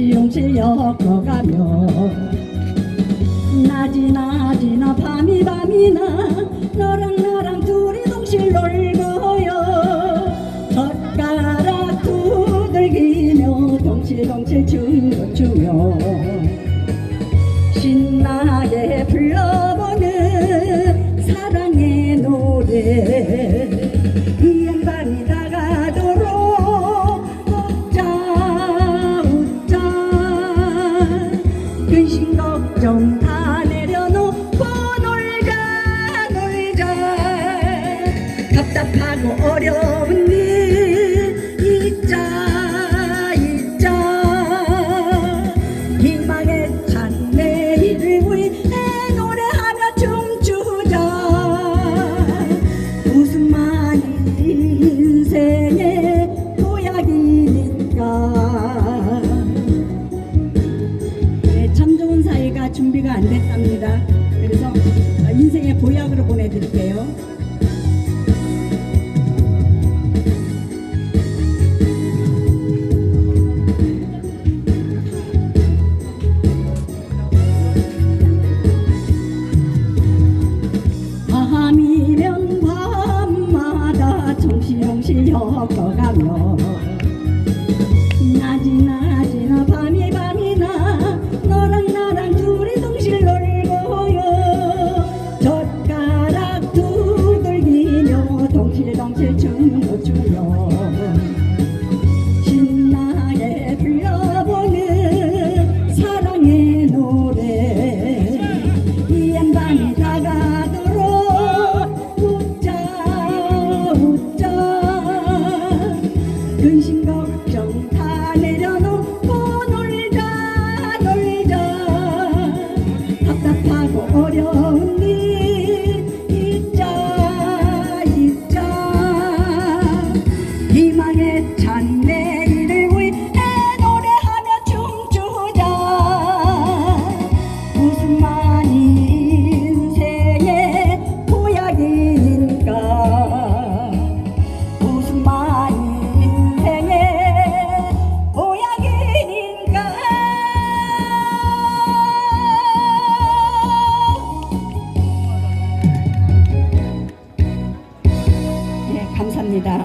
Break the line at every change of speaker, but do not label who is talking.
시용시역 가며 낮이 낮이나 밤이 밤이나 너랑 나랑 둘이 동실 놀고요. 젓가락 두들기며 동실동실 춤도 추며 신나 좀 다 내려놓고 놀자 놀자. 답답하고 어려워. 생각합니다. 그래서 아, 인생의 보약으로 보내드릴게요. 나가도록 웃자 웃자. 근심과 的